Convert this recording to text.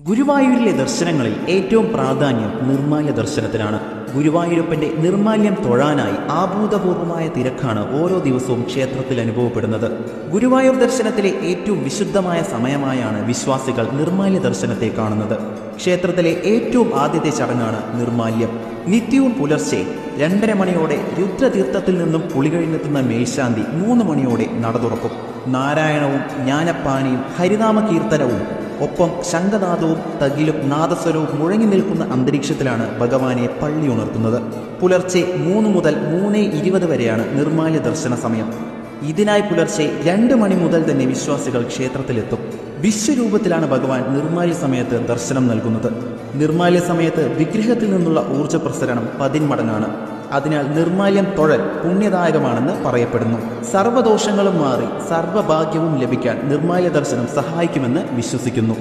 ഗുരുവായൂരിലെ ദർശനങ്ങളിൽ ഏറ്റവും പ്രാധാന്യം നിർമാല്യ ദർശനത്തിനാണ്. ഗുരുവായൂരപ്പന്റെ നിർമാല്യം തൊഴാനായി ആഭൂതപൂർവമായ തിരക്കാണ് ഓരോ ദിവസവും ക്ഷേത്രത്തിൽ അനുഭവപ്പെടുന്നത്. ഗുരുവായൂർ ദർശനത്തിലെ ഏറ്റവും വിശുദ്ധമായ സമയമായാണ് വിശ്വാസികൾ നിർമാല്യ ദർശനത്തെ കാണുന്നത്. ക്ഷേത്രത്തിലെ ഏറ്റവും ആദ്യത്തെ ചടങ്ങാണ് നിർമാല്യം നിത്യവും പുലർച്ചെ രണ്ടര മണിയോടെ രുദ്രതീർത്ഥത്തിൽ നിന്നും കുളി കഴിഞ്ഞെത്തുന്ന മേൽശാന്തി മൂന്ന് മണിയോടെ നട തുറക്കും നാരായണവും ജ്ഞാനപ്പാനിയും ഹരിനാമ കീർത്തനവും ഒപ്പം ശംഖനാദവും തകിലും നാദസ്വരവും മുഴങ്ങി നിൽക്കുന്ന അന്തരീക്ഷത്തിലാണ് ഭഗവാനെ പള്ളി ഉണർത്തുന്നത്. പുലർച്ചെ മൂന്ന് മുതൽ മൂന്ന് ഇരുപത് വരെയാണ് നിർമാല്യ ദർശന സമയം. ഇതിനായി പുലർച്ചെ രണ്ട് മണി മുതൽ തന്നെ വിശ്വാസികൾ ക്ഷേത്രത്തിലെത്തും. വിശ്വരൂപത്തിലാണ് ഭഗവാൻ നിർമാല്യ സമയത്ത് ദർശനം നൽകുന്നത്. നിർമാല്യ സമയത്ത് വിഗ്രഹത്തിൽ നിന്നുള്ള ഊർജ പ്രസരണം പതിന്മടങ്ങാണ്. അതിനാൽ നിർമാല്യം തൊഴൽ പുണ്യദായകമാണെന്ന് പറയപ്പെടുന്നു. സർവദോഷങ്ങളും മാറി സർവഭാഗ്യവും ലഭിക്കാൻ നിർമാല്യ ദർശനം സഹായിക്കുമെന്ന് വിശ്വസിക്കുന്നു.